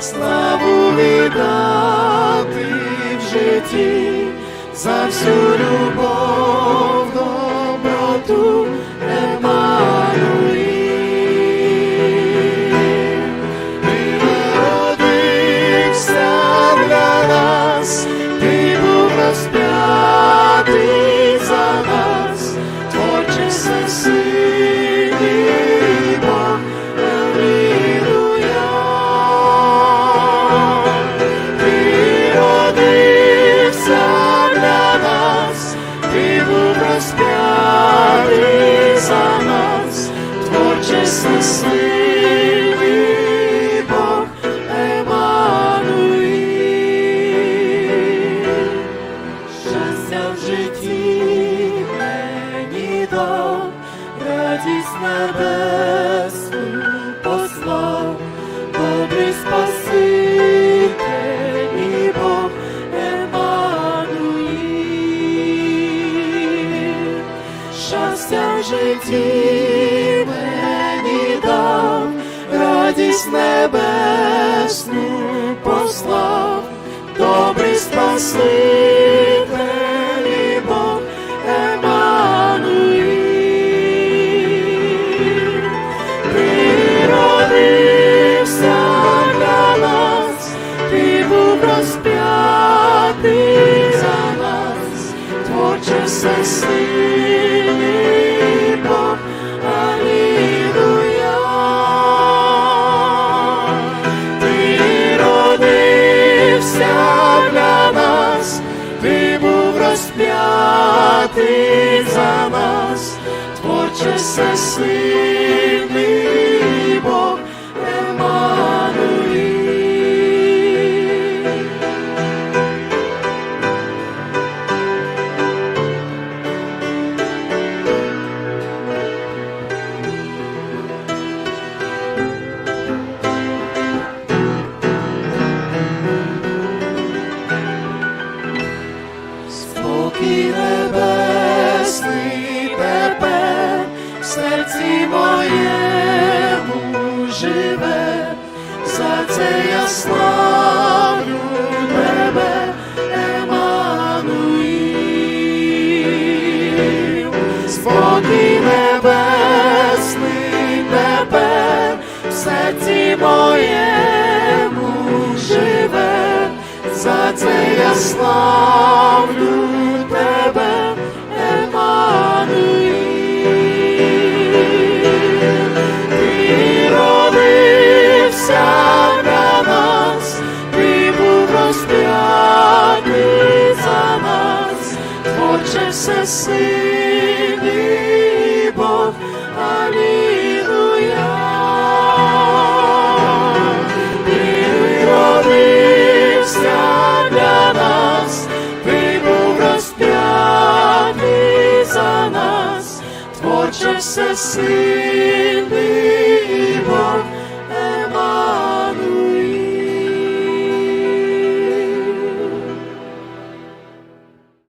Славу віддати в житті за всю любов доброту. Щастя в житті мені дав, радість небесну послав, добрий Спаситель Бог Еммануїл. Ти родився для нас, ти був розп'ятий за нас, творче всесильний творче всесильний серці моєму живе, за це я славлю тебе, Еммануїл. Спокій небесний тепер в серці моєму живе, за це я славлю тебе, всесильний Бог, Алілуя. Ти родився для нас, ти був розп'ятий за нас, творче всесильний